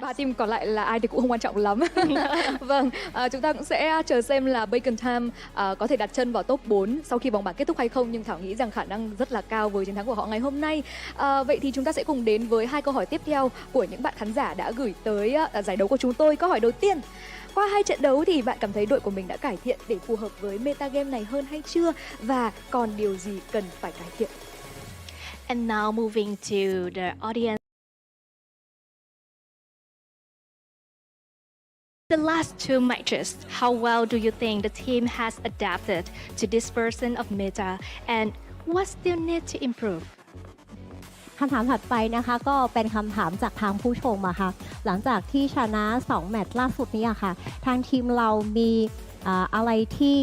Ba team còn lại là ai thì cũng không quan trọng lắm. vâng, à, chúng ta cũng sẽ chờ xem là Bacon Time à, có thể đặt chân vào top 4 sau khi vòng bảng kết thúc hay không nhưng Thảo nghĩ rằng khả năng rất là cao với chiến thắng của họ ngày hôm nay. À, vậy thì chúng ta sẽ cùng đến với hai câu hỏi tiếp theo của những bạn khán giả đã gửi tới à, giải đấu của chúng tôi. Câu hỏi đầu tiên, qua hai trận đấu thì bạn cảm thấy đội của mình đã cải thiện để phù hợp với meta game này hơn hay chưa và còn điều gì cần phải cải thiện? And now moving to the audience. The last two matches, how well do you think the team has adapted to this version of meta and what still need to improve? คำถามถัดไปนะคะก็เป็นคำถามจากทางผู้ชมอะค่ะหลังจากที่ชนะ 2 แมตช์ล่าสุดนี้อะค่ะ ทางทีมเรามีอ่าอะไรที่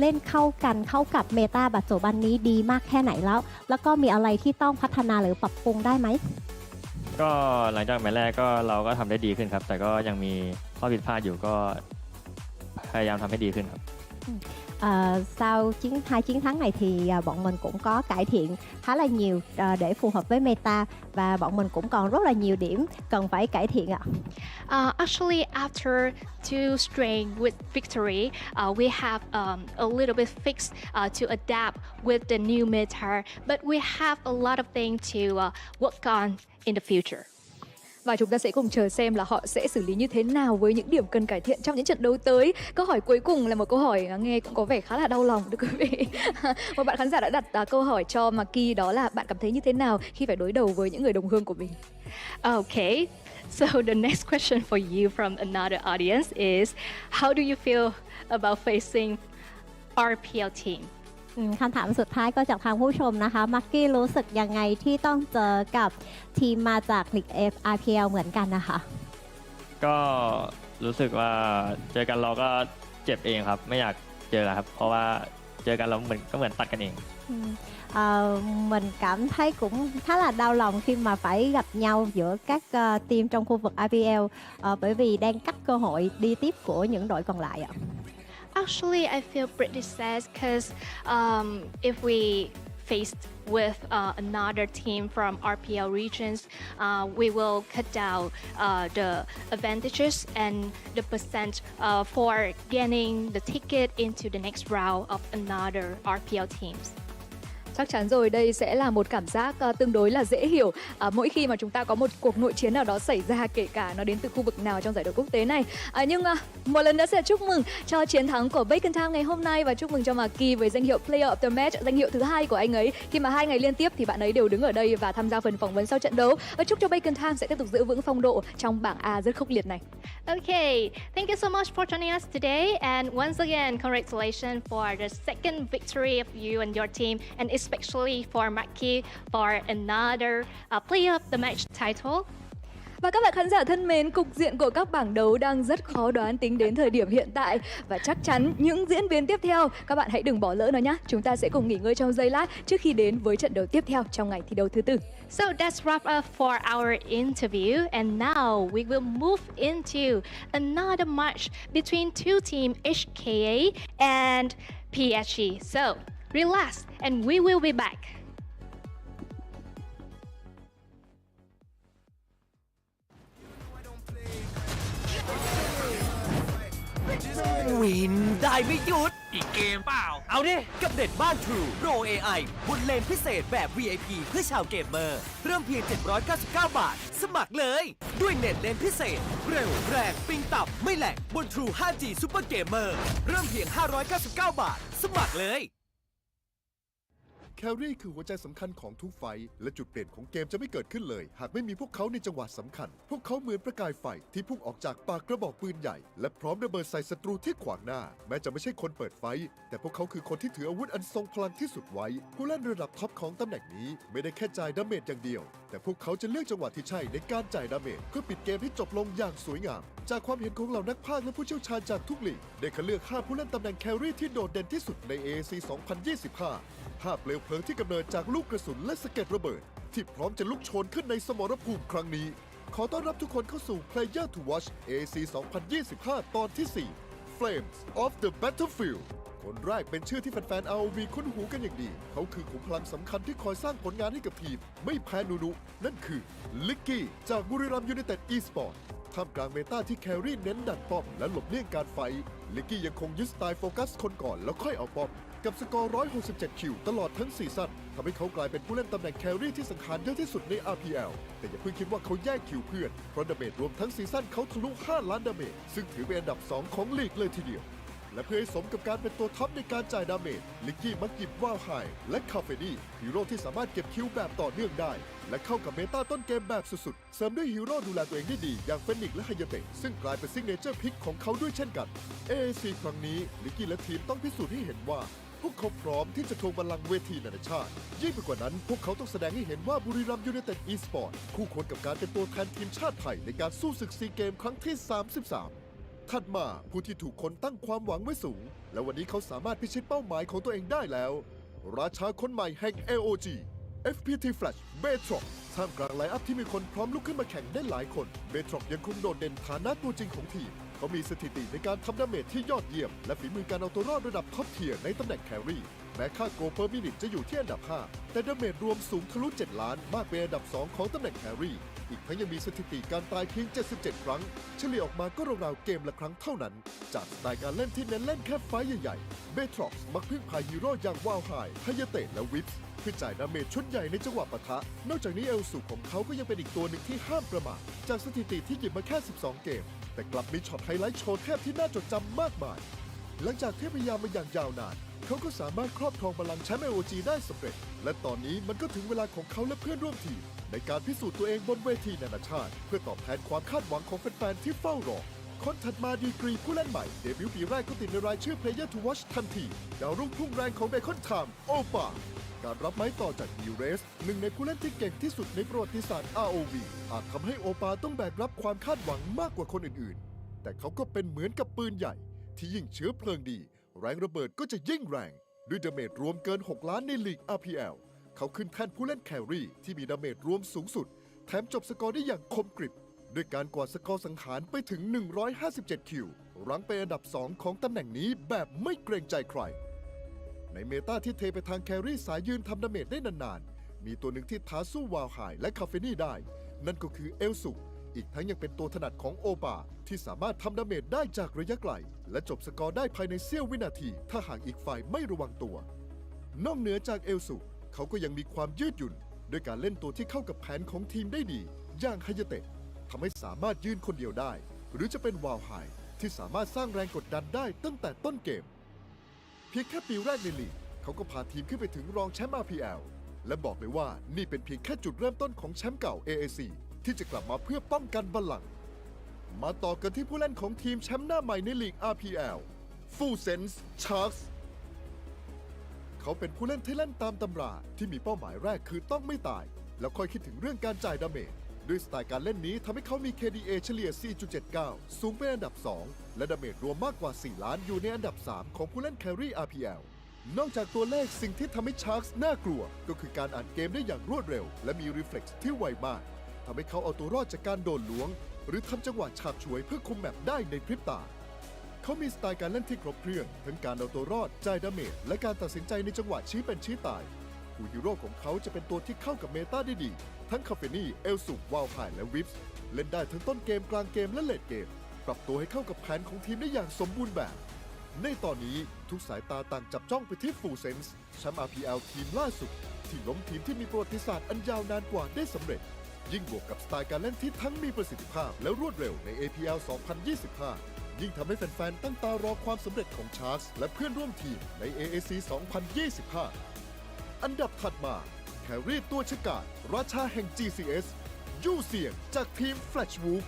เล่นเข้ากันเข้ากับเมตาปัจจุบันนี้ดีมากแค่ไหนแล้ว แล้วก็มีอะไรที่ต้องพัฒนาหรือปรับปรุงได้ไหม ก็หลังจากแมตช์แรกก็เราก็ทำได้ดีขึ้นครับ แต่ก็ยังมี ข้อผิดพลาดอยู่ก็พยายามทำให้ดีขึ้นครับ À, sau chiến hai chiến thắng này thì à, bọn mình cũng có cải thiện khá là nhiều à, để phù hợp với meta và bọn mình cũng còn rất là nhiều điểm cần phải cải thiện ạ. Uh, actually, after two string with victory, uh, we have um, a little bit fixed uh, to adapt with the new meta, but we have a lot of things to uh, work on in the future. Và chúng ta sẽ cùng chờ xem là họ sẽ xử lý như thế nào với những điểm cần cải thiện trong những trận đấu tới. Câu hỏi cuối cùng là một câu hỏi à, nghe cũng có vẻ khá là đau lòng thưa quý vị. một bạn khán giả đã đặt uh, câu hỏi cho Maki đó là bạn cảm thấy như thế nào khi phải đối đầu với những người đồng hương của mình? Okay, so the next question for you from another audience is How do you feel about facing RPL team? อืมคำถามสุดท้ายก็จากทางผู้ชมนะคะ มักกี้รู้สึกยังไงที่ต้องเจอกับทีมมาจากลีก F RPL เหมือนกันนะคะ ก็รู้สึกว่าเจอกันเราก็เจ็บเองครับ ไม่อยากเจอครับ เพราะว่าเจอกันเราเหมือนก็เหมือนตัดกันเอง Ừ. Ờ, mình cảm thấy cũng khá là đau lòng khi mà phải gặp nhau giữa các ờ, team trong khu vực IPL ờ, bởi vì đang cắt cơ hội đi tiếp của những đội còn lại ạ. Actually, I feel pretty sad because um, if we faced with uh, another team from RPL regions, uh, we will cut down uh, the advantages and the percent uh, for getting the ticket into the next round of another RPL teams. Chắc chắn rồi, đây sẽ là một cảm giác uh, tương đối là dễ hiểu uh, mỗi khi mà chúng ta có một cuộc nội chiến nào đó xảy ra kể cả nó đến từ khu vực nào trong giải đấu quốc tế này. uh, nhưng uh, một lần nữa sẽ chúc mừng cho chiến thắng của Bacon Time ngày hôm nay và chúc mừng cho Maki với danh hiệu Player of the Match, danh hiệu thứ hai của anh ấy khi mà hai ngày liên tiếp thì bạn ấy đều đứng ở đây và tham gia phần phỏng vấn sau trận đấu. Và chúc cho Bacon Time sẽ tiếp tục giữ vững phong độ trong bảng A rất khốc liệt này. Okay, thank you so much for joining us today. And once again, congratulations for the second victory of you and your team, and especially for Maki for another uh, Player of the Match title. Và các bạn khán giả thân mến, cục diện của các bảng đấu đang rất khó đoán tính đến thời điểm hiện tại và chắc chắn những diễn biến tiếp theo các bạn hãy đừng bỏ lỡ nó nhé. Chúng ta sẽ cùng nghỉ ngơi trong giây lát trước khi đến với trận đấu tiếp theo trong ngày thi đấu thứ tư. So that's wrap up for our interview, and now we will move into another match between two team HKA and PSG. So relax, and we will be back. วินได้ไม่หยุด อีกเกมเปล่า เอาดิ กับเด็ดบ้าน True Pro AI บนเลนพิเศษแบบ VIP เพื่อชาวเกมเมอร์ เริ่มเพียง 799 บาท สมัครเลย ด้วยเน็ตเลนพิเศษ เร็ว แรง ปิงตับไม่แหลกบน True 5G Super Gamer เริ่มเพียง 599 บาท สมัครเลย แครี่คือหัวใจสำคัญของทุกไฟท์และจุดเปลี่ยนของเกมจะไม่เกิดขึ้นเลย หากไม่มีพวกเขาในจังหวะสำคัญ พวกเขาเหมือนประกายไฟที่พุ่งออกจากปากกระบอกปืนใหญ่ และพร้อมระเบิดใส่ศัตรูที่ขวางหน้า แม้จะไม่ใช่คนเปิดไฟท์แต่พวกเขาคือคนที่ถืออาวุธอันทรงพลังที่สุดไว้ ผู้เล่นระดับท็อปของตำแหน่งนี้ไม่ได้แค่จ่ายดาเมจอย่างเดียว แต่พวกเขาจะเลือกจังหวะที่ใช่ในการจ่ายดาเมจเพื่อปิดเกมให้จบลงอย่างสวยงาม จากความเห็นของเหล่านักพากย์และผู้เชี่ยวชาญจากทุกลีกได้คัดเลือก5ผู้เล่นตำแหน่งแครี่ที่โดดเด่นที่สุดใน AAC 2025 ภาพเปลวเพลิงที่กำเนิดจากลูกกระสุนและสะเก็ดระเบิด ที่พร้อมจะลุกโชนขึ้นในสมรภูมิครั้งนี้ ขอต้อนรับทุกคนเข้าสู่ Player to Watch AC 2025 ตอนที่ 4 Flames of the Battlefield คนแรกเป็นชื่อที่แฟนๆ ROV คุ้นหูกันอย่างดี เขาคือขุมพลังสำคัญที่คอยสร้างผลงานให้กับทีม ไม่แพ้นูนุ นั่นคือลิกกี้จากบุรีรัมยูไนเต็ดอีสปอร์ตท่ามกลางเมตาที่แครี่เน้นดันป้อมและหลบเลี่ยงการไฟ ลิกกี้ยังคงยึดสไตล์โฟกัสคนก่อนแล้วค่อยเอาป้อม กับสกอร์ 167 คิว ตลอดทั้งซีซั่นทำให้เขากลายเป็นผู้เล่นตำแหน่งแครี่ที่สังหารเยอะที่สุดใน RPL แต่อย่าเพิ่งคิดว่าเขาแย่งคิวเพื่อน เพราะดาเมจรวมทั้งซีซั่นเขาทะลุ 5 ล้านดาเมจ ซึ่งถือเป็นอันดับ 2 ของลีกเลยทีเดียว และเพื่อให้สมกับการเป็นตัวท็อปในการจ่ายดาเมจ ลิกกี้มักหยิบว่าวไฮและคาเฟนี่ฮีโร่ที่สามารถเก็บคิวแบบต่อเนื่องได้ และเข้ากับเมตาต้นเกมแบบสุดๆ เสริมด้วยฮีโร่ดูแลตัวเองได้ดีอย่างเฟนิกและไฮยาเตะซึ่งกลายเป็นซิกเนเจอร์พิกของเขาด้วยเช่นกัน AAC ครั้งนี้ลิกกี้และทีมต้องพิสูจน์ให้เห็นว่า พวกเขาพร้อมที่จะทวงบัลลังก์เวทีนานาชาติ ยิ่งไปกว่านั้น พวกเขาต้องแสดงให้เห็นว่าบุรีรัมย์ยูไนเต็ดอีสปอร์ตคู่ควรกับการเป็นตัวแทนทีมชาติไทยในการสู้ศึกซีเกมครั้งที่ 33 ถัดมาผู้ที่ถูกคนตั้งความหวังไว้สูง และวันนี้เขาสามารถพิชิตเป้าหมายของตัวเองได้แล้ว ราชาคนใหม่แห่ง AOG FPT Flash b a t r o ท่ามกลางไลน์อัพที่มีคนพร้อมลุกขึ้นมาแข่งได้หลายคน b a t r o c ยังคงโดดเด่นฐานะตัวจริงของทีม เขามีสถิติในการทำดาเมจที่ยอดเยี่ยม และฝีมือการเอาตัวรอดระดับท็อปเทียร์ในตำแหน่งแครี่ แม้ค่าโกเปอร์มินิตจะอยู่ที่อันดับ 5 แต่ดาเมจรวมสูงทะลุ 7 ล้าน มากเป็นอันดับ 2 ของตำแหน่งแครี่ อีกทั้งยังมีสถิติการตายเพียง 77 ครั้ง เฉลี่ยออกมาก็ราวๆเกมละครั้งเท่านั้น จากสไตล์การเล่นที่เน้นเล่นแค่ไฟใหญ่ๆเบทรอกซ์มักพึ่งพาฮีโร่อย่างวาวไฮไฮยเตะและวิปส์เพื่อจ่ายดาเมจชุดใหญ่ในจังหวะปะทะ นอกจากนี้เอลสุของเขาก็ยังเป็นอีกตัวหนึ่งที่ห้ามประมาทจากสถิติที่หยิบมาแค่ 12 เกม แต่กลับมีช็อตไฮไลท์โชว์เทพที่น่าจดจำมากมาย หลังจากที่พยายามมาอย่างยาวนาน เขาก็สามารถครอบครองบัลลังก์แชมป์ LOG ได้สำเร็จ และตอนนี้มันก็ถึงเวลาของเขาและเพื่อนร่วมทีม ในการพิสูจน์ตัวเองบนเวทีนานาชาติ เพื่อตอบแทนความคาดหวังของแฟนๆที่เฝ้ารอคนถัดมาดีกรีผู้เล่นใหม่ เดบิวต์ปีแรกก็ติดในรายชื่อ Player to Watch ทันที ดาวรุ่งพุ่งแรงของเบคอนไทม์โอปา การรับไม้ต่อจากยูเรส หนึ่งในผู้เล่นที่เก่งที่สุดในประวัติศาสตร์ ROV อาจทำให้โอปาต้องแบกรับความคาดหวังมากกว่าคนอื่นๆ แต่เขาก็เป็นเหมือนกับปืนใหญ่ ที่ยิ่งเชื้อเพลิงดี แรงระเบิดก็จะยิ่งแรง ด้วยดาเมจรวมเกิน 6 ล้านในลีก RPL เขาขึ้นแท่นผู้เล่นแครี่ที่มีดาเมจรวมสูงสุด แถมจบสกอร์ได้อย่างคมกริบด้วยการกวาดสกอร์สังหารไปถึง 157 คิว รั้งเป็นอันดับ 2 ของตำแหน่งนี้แบบไม่เกรงใจใคร ในเมตาที่เทไปทางแครี่สายยืนทำดาเมจได้นานๆ มีตัวหนึ่งที่ท้าสู้วาวไฮและคาเฟนี่ได้ นั่นก็คือเอลสุอีกทั้งยังเป็นตัวถนัดของโอบาที่สามารถทำดาเมจได้จากระยะไกล และจบสกอร์ได้ภายในเสี้ยววินาที ถ้าหากอีกฝ่ายไม่ระวังตัว นอกเหนือจากเอลสุเขาก็ยังมีความยืดหยุ่น ด้วยการเล่นตัวที่เข้ากับแผนของทีมได้ดี อย่างไฮยเตะทำให้สามารถยืนคนเดียวได้ หรือจะเป็นวาวไฮที่สามารถสร้างแรงกดดันได้ตั้งแต่ต้นเกม เพียงแค่ปีแรกในลีกเขาก็พาทีมขึ้นไปถึงรองแชมป์ RPL และบอกเลยว่านี่เป็นเพียงแค่จุดเริ่มต้นของแชมป์เก่า AAC ที่จะกลับมาเพื่อป้องกันบัลลังก์มาต่อกันที่ผู้เล่นของทีมแชมป์หน้าใหม่ในลีก RPL Full Sense Sharks เขาเป็นผู้เล่นที่เล่นตามตำราที่มีเป้าหมายแรกคือต้องไม่ตาย แล้วค่อยคิดถึงเรื่องการจ่ายดาเมจ ด้วยสไตล์การเล่นนี้ทำให้เขามี KDA เฉลี่ย 4.79 สูงเป็นอันดับ 2 และดาเมจรวมมากกว่า 4 ล้านอยู่ในอันดับ 3 ของผู้เล่นแครี่ RPL นอกจากตัวเลขสิ่งที่ทำให้ชาร์กส์น่ากลัว ก็คือการอ่านเกมได้อย่างรวดเร็ว และมีรีเฟล็กซ์ที่ไวมากทำให้เขาเอาตัวรอดจากการโดนล้วง หรือทำจังหวะฉาบฉวยเพื่อคุมแมปได้ในพริบตา เขามีสไตล์การเล่นที่ครบเครื่อง ทั้งการเอาตัวรอดจ่ายดาเมจและการตัดสินใจในจังหวะชี้เป็นชี้ตาย ผู้ฮีโร่ของเขาจะเป็นตัวที่เข้ากับเมตาได้ดี ทั้งคาเฟนี่เอลสุวาลไพและวิปส์เล่นได้ทั้งต้นเกมกลางเกมและเลดเกม ปรับตัวให้เข้ากับแผนของทีมได้อย่างสมบูรณ์แบบ ในตอนนี้ทุกสายตาต่างจับจ้องไปที่ฟูเซนส์แชมป์ RPL ทีมล่าสุด ที่ล้มทีมที่มีประวัติศาสตร์อันยาวนานกว่าได้สำเร็จ ยิ่งบวกกับสไตล์การเล่นที่ทั้งมีประสิทธิภาพและรวดเร็วใน APL 2025ยิ่งทำให้แฟนๆ ตั้งตารอความสำเร็จของชาร์สและเพื่อนร่วมทีมใน AAC 2025 อันดับถัดมา แครี่ตัวฉกาจราชาแห่ง GCS ยู่เสียงจากทีม Flash Wolf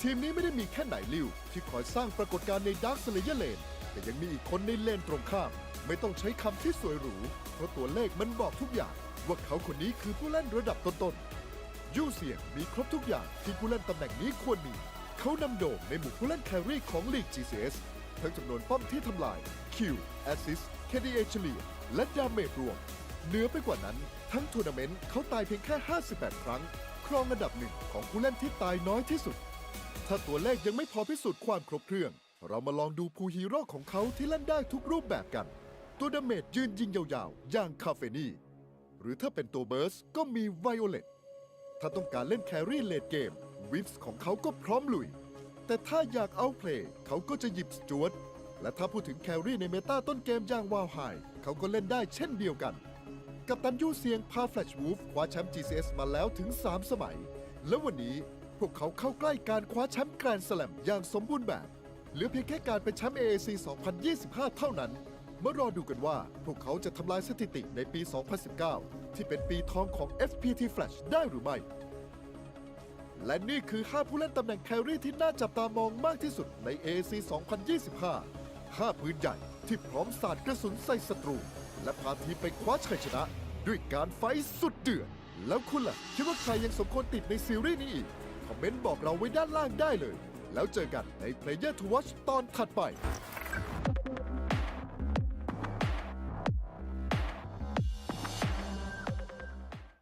ทีมนี้ไม่ได้มีแค่ไหนลิวที่คอยสร้างปรากฏการณ์ในดาร์ s สเลเยเลนแต่ยังมีอีกคนในเลนตรงข้าม ไม่ต้องใช้คำที่สวยหรู เพราะตัวเลขมันบอกทุกอย่าง ว่าเขาคนนี้คือผู้เล่นระดับต้นๆยู่เสียงมีครบทุกอย่างที่ผู้เล่นตำแหน่งนี้ควรมี เขานำโด่งในหมู่ผู้เล่นแครี่ของลีก GCS ทั้งจำนวนป้อมที่ทำลายคิวแอสซิส KDA เฉลี่ยและดาเมจรวมเหนือไปกว่านั้น ทั้งทัวร์นาเมนต์เขาตายเพียงแค่ 58 ครั้ง ครองอันดับหนึ่งของผู้เล่นที่ตายน้อยที่สุด ถ้าตัวเลขยังไม่พอพิสูจน์ความครบเครื่อง เรามาลองดูผู้ฮีโร่ของเขาที่เล่นได้ทุกรูปแบบกัน ตัวดาเมจยืนยิงยาวๆ อย่างคาเฟนี่ หรือถ้าเป็นตัวเบิร์สก็มีไวโอเลตถ้าต้องการเล่นแครี่เลดเกมวิฟส์ของเขาก็พร้อมลุย แต่ถ้าอยากเอาเพลย์เขาก็จะหยิบสจวต และถ้าพูดถึงแครี่ในเมตาต้นเกมอย่างวาวไฮเขาก็เล่นได้เช่นเดียวกัน กับตันยูเซียงพาแฟลชวูฟคว้าแชมป์ GCS มาแล้วถึง 3 สมัย และวันนี้พวกเขาเข้าใกล้การคว้าแชมป์แกรนด์สแลมอย่างสมบูรณ์แบบ เหลือเพียงแค่การเป็นแชมป์ AAC 2025 เท่านั้น มารอดูกันว่าพวกเขาจะทำลายสถิติในปี 2019 ที่เป็นปีทองของ FPT Flash ได้หรือไม่ และนี่คือ 5 ผู้เล่นตำแหน่งแครี่ที่น่าจับตามองมากที่สุดใน AAC 2025 5 ปืนใหญ่ที่พร้อมสาดกระสุนใส่ศัตรู และพาทีมไปคว้าชัยชนะ ด้วยการไฟสุดเดือด แล้วคุณล่ะ คิดว่าใครยังสมควรติดในซีรีส์นี้อีก คอมเมนต์บอกเราไว้ด้านล่างได้เลย แล้วเจอกันใน Player to Watch ตอนถัดไป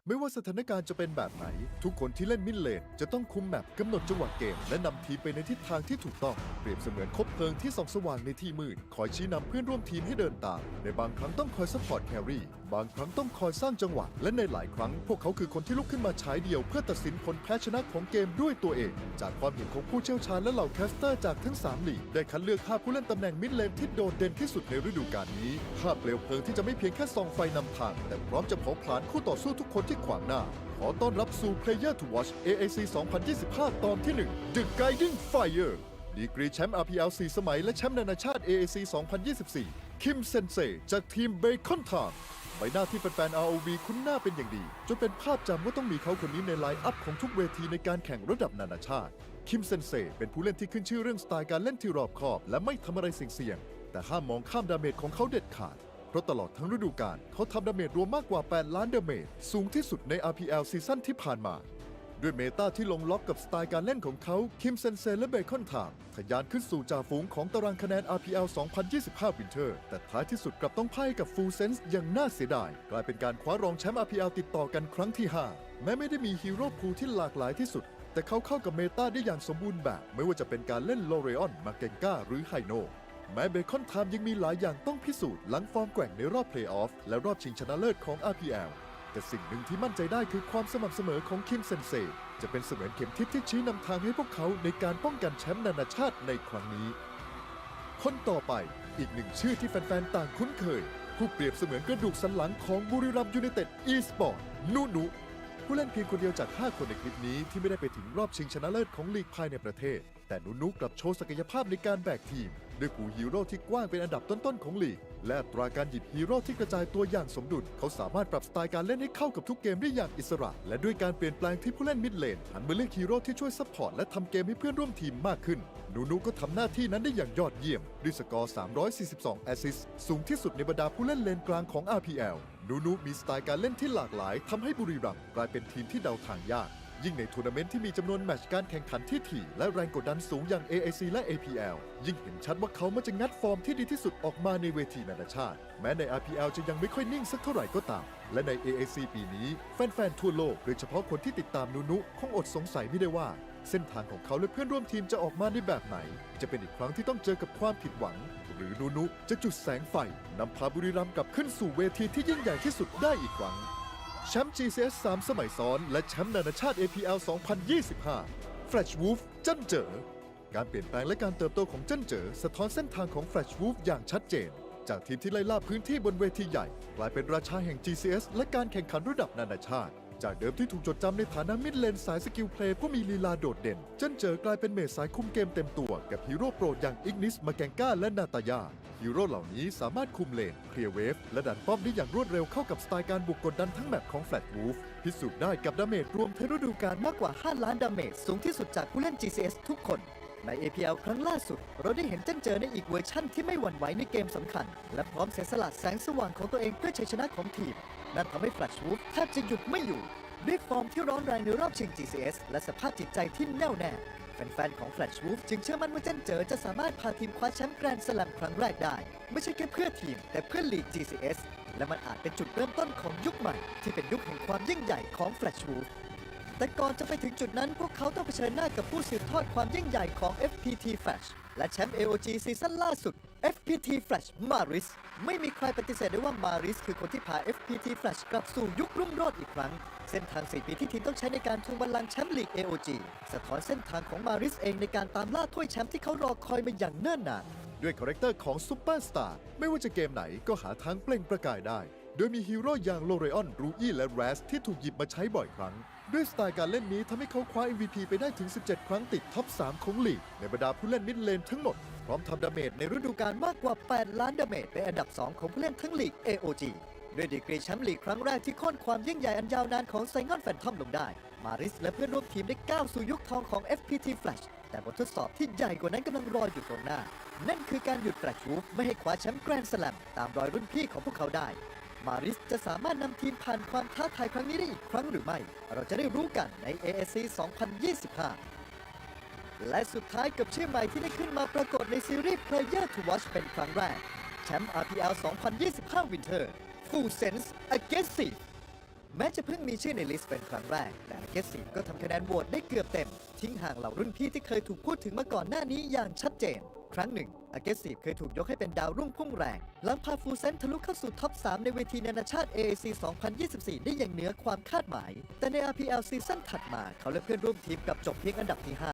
ไม่ว่าสถานการณ์จะเป็นแบบไหน ทุกคนที่เล่นมิดเลนจะต้องคุมแมปกำหนดจังหวะเกม และนำทีมไปในทิศทางที่ถูกต้อง เปรียบเสมือนคบเพลิงที่ส่องสว่างในที่มืด คอยชี้นำเพื่อนร่วมทีมให้เดินตาม ในบางครั้งต้องคอยซัพพอร์ตแครี่ บางครั้งต้องคอยสร้างจังหวะ และในหลายครั้ง พวกเขาคือคนที่ลุกขึ้นมาฉายเดี่ยว เพื่อตัดสินผลแพ้ชนะของเกมด้วยตัวเอง จากความเห็นของผู้เชี่ยวชาญและเหล่าแคสเตอร์จากทั้งสามลีกได้คัดเลือกห้าผู้เล่นตำแหน่งมิดเลนที่โดดเด่นที่สุดในฤดูกาลนี้ห้าเปลวเพลิงที่จะไม่เพียงแค่ส่องไฟนำทาง แต่พร้อมจะเผาผลาญคู่ต่อสู้ทุกคนที่ขวางหน้า ขอต้อนรับสู่ Player to Watch AAC 2025 ตอนที่ 1 The Guiding Fire ดีกรีแชมป์ RPL 4 สมัย และแชมป์นานาชาติ AAC 2024 คิมเซนเซจากทีมเบคอนทามใบหน้าที่แฟนๆ ROV คุ้นหน้าเป็นอย่างดี จนเป็นภาพจำว่าต้องมีเขาคนนี้ในไลน์อัพของทุกเวทีในการแข่งระดับนานาชาติ คิมเซนเซเป็นผู้เล่นที่ขึ้นชื่อเรื่องสไตล์การเล่นที่รอบคอบ และไม่ทำอะไรเสี่ยงๆแต่ห้ามมองข้ามดาเมจของเขาเด็ดขาด เพราะตลอดทั้งฤดูกาลเขาทำดาเมจรวมมากกว่า 8 ล้านดาเมจสูงที่สุดใน RPL ซีซั่นที่ผ่านมา ด้วยเมตาที่ลงล็อกกับสไตล์การเล่นของเขา คิมเซนเซและเบคอนทามทะยานขึ้นสู่จ่าฝูงของตารางคะแนน RPL 2025 Winter แต่ท้ายที่สุดกลับต้องพ่ายกับ Full Sense อย่างน่าเสียดาย กลายเป็นการคว้ารองแชมป์ RPL ติดต่อกันครั้งที่ 5 แม้ไม่ได้มีฮีโร่พูที่หลากหลายที่สุดแต่เขาเข้ากับเมตาได้อย่างสมบูรณ์แบบ ไม่ว่าจะเป็นการเล่นโลเรออน มาเกงกาหรือไฮโน แม้เบคอนไทม์ยังมีหลายอย่างต้องพิสูจน์หลังฟอร์มแกว่งในรอบเพลย์ออฟและรอบชิงชนะเลิศของ RPL แต่สิ่งหนึ่งที่มั่นใจได้คือความสม่ำเสมอของคิมเซนเซจะเป็นเสมือนเข็มทิศที่ชี้นำทางให้พวกเขาในการป้องกันแชมป์นานาชาติในครั้งนี้ คนต่อไปอีกหนึ่งชื่อที่แฟนๆ ต่างคุ้นเคย ผู้เปรียบเสมือนกระดูกสันหลังของบุรีรัมย์ยูไนเต็ดอีสปอร์ตนูนุ ผู้เล่นเพียงคนเดียวจาก 5 คนในคลิปนี้ที่ไม่ได้ไปถึงรอบชิงชนะเลิศของลีกภายในประเทศ แต่นุนุกลับโชว์ศักยภาพในการแบกทีม ด้วยผูฮีโร่ที่กว้างเป็นอันดับต้นๆของลีก และตราการหยิบฮีโร่ที่กระจายตัวอย่างสมดุล เขาสามารถปรับสไตล์การเล่นให้เข้ากับทุกเกมได้อย่างอิสระ และด้วยการเปลี่ยนแปลงที่ผู้เล่นมิดเลนหันมาเลือกฮีโร่ที่ช่วยซัพพอร์ตและทำเกมให้เพื่อนร่วมทีมมากขึ้นนูนูก็ทำหน้าที่นั้นได้อย่างยอดเยี่ยมด้วยสกอร์ 342 แอสซิสสูงที่สุดในบรรดาผู้เล่นเลนกลางของ RPL นูนูมีสไตล์การเล่นที่หลากหลายทำให้บุรีรัมย์กลายเป็นทีมที่เดาทางยาก ยิ่งในทัวร์นาเมนต์ที่มีจำนวนแมตช์การแข่งขันที่ถี่และแรงกดดันสูงอย่าง AAC และ APL ยิ่งเห็นชัดว่าเขามักจะงัดฟอร์มที่ดีที่สุดออกมาในเวทีนานาชาติ แม้ใน RPL จะยังไม่ค่อยนิ่งสักเท่าไหร่ก็ตาม และใน AAC ปีนี้แฟนๆทั่วโลกโดยเฉพาะคนที่ติดตามนูนุคงอดสงสัยไม่ได้ว่า เส้นทางของเขาและเพื่อนร่วมทีมจะออกมาในแบบไหน จะเป็นอีกครั้งที่ต้องเจอกับความผิดหวัง หรือนูนุจะจุดแสงไฟนำพาบุรีรัมย์กลับขึ้นสู่เวทีที่ยิ่งใหญ่ที่สุดได้อีกครั้งแชมป์ GCS 3 สมัยซ้อน และแชมป์นานาชาติ APL 2025 Flash Wolf จันเจอ การเปลี่ยนแปลงและการเติบโตของจันเจอ สะท้อนเส้นทางของ Flash Wolf อย่างชัดเจน จากทีมที่ไล่ล่าพื้นที่บนเวทีใหญ่ กลายเป็นราชาแห่ง GCS และการแข่งขันระดับนานาชาติ จากเดิมที่ถูกจดจำในฐานะมิดเลนสายสกิลเพลย์ผู้มีลีลาโดดเด่นจันเจอกลายเป็นเมสสายคุมเกมเต็มตัว กับฮีโร่โปรดอย่างอิกนิสมาแกงก้าและนาตายาฮีโร่เหล่านี้สามารถคุมเลน เคลียร์เวฟ และดันป้อมได้อย่างรวดเร็วเข้ากับสไตล์การบุกกดดันทั้งแมปของ Flat Wolf พิสูจน์ได้กับดาเมจรวมทั้งฤดูกาลมากกว่า 5 ล้านดาเมจสูงที่สุดจากผู้เล่น GCS ทุกคนใน APL ครั้งล่าสุด เราได้เห็นเจ้นเจอในอีกเวอร์ชั่นที่ไม่หวั่นไหวในเกมสำคัญ และพร้อมเสียสละแสงสว่างของตัวเองเพื่อชัยชนะของทีม นั่นทำให้ Flash Wolf แทบจะหยุดไม่อยู่ ด้วยฟอร์มที่ร้อนแรงในรอบชิง GCS และสภาพจิตใจที่แน่วแน่แฟนๆ ของ Flash Wolf จึงเชื่อมั่นว่าเจนเจอจะสามารถพาทีมคว้าแชมป์แกรนด์สลัมครั้งแรกได้ ไม่ใช่แค่เพื่อทีม แต่เพื่อลีก GCS และมันอาจเป็นจุดเริ่มต้นของยุคใหม่ ที่เป็นยุคแห่งความยิ่งใหญ่ของ Flash Wolf แต่ก่อนจะไปถึงจุดนั้นพวกเขาต้องเผชิญหน้ากับผู้สืบทอดความยิ่งใหญ่ของ FPT Flash และแชมป์ AOG ซีซั่นล่าสุด FPT Flash Maris ไม่มีใครปฏิเสธได้ว่า Maris คือคนที่พา FPT Flash กลับสู่ยุครุ่งโรจน์อีกครั้ง เส้นทาง 4 ปีที่ทีมต้องใช้ในการทวงบัลลังก์แชมป์ลีก AOG สะท้อนเส้นทางของ Maris เองในการตามล่าถ้วยแชมป์ที่เขารอคอยมาอย่างเนิ่นนาน ด้วยคาแรคเตอร์ของซูเปอร์สตาร์ไม่ว่าจะเกมไหนก็หาทางเปล่งประกายได้ โดยมีฮีโร่อย่างโลเรออน รูอี้และแรสที่ถูกหยิบมาใช้บ่อยครั้ง ด้วยสไตล์การเล่นนี้ทำให้เขาคว้า MVP ไปได้ถึง 17 ครั้งติดท็อป 3 ของลีกในบรรดาผู้เล่นมิดเลนทั้งหมด พร้อมทำดาเมจในฤดูกาลมากกว่า 8 ล้านดาเมจเป็นอันดับ 2 ของผู้เล่นทั้งลีก AOG ด้วยดีกรีแชมป์ลีกครั้งแรกที่ค่นความยิ่งใหญ่อันยาวนานของไซงอนแฟนทอมลงได้ มาริสและเพื่อนร่วมทีมได้ก้าวสู่ยุคทองของ FPT Flash แต่บททดสอบที่ใหญ่กว่านั้นกำลังรออยู่ตรงหน้า นั่นคือการหยุดแฟลชวูฟไม่ให้คว้าแชมป์แกรนด์สแลมตามรอยรุ่นพี่ของพวกเขาได้ มาริสจะสามารถนำทีมผ่านความท้าทายครั้งนี้ได้อีกครั้งหรือไม่ เราจะได้รู้กันใน ASC 2025 และสุดท้ายกับชื่อใหม่ที่ได้ขึ้นมาปรากฏในซีรีส์ Player to Watch เป็นครั้งแรก แชมป์ RPL 2025 Winter Full Sense Aggressive แม้จะเพิ่งมีชื่อในลิสต์เป็นครั้งแรก แต่ Aggressive ก็ทำคะแนนโหวตได้เกือบเต็ม ทิ้งห่างเหล่ารุ่นพี่ที่เคยถูกพูดถึงมาก่อนหน้านี้อย่างชัดเจน ครั้งหนึ่ง Aggressive เคยถูกยกให้เป็นดาวรุ่งพุ่งแรง หลังพา Full Sense ทะลุเข้าสู่ท็อป 3 ในเวทีนานาชาติ AAC 2024 ได้อย่างเหนือความคาดหมาย แต่ใน RPL ซีซั่นถัดมาเขาและเพื่อนร่วมทีมกับจบเพียงอันดับที่5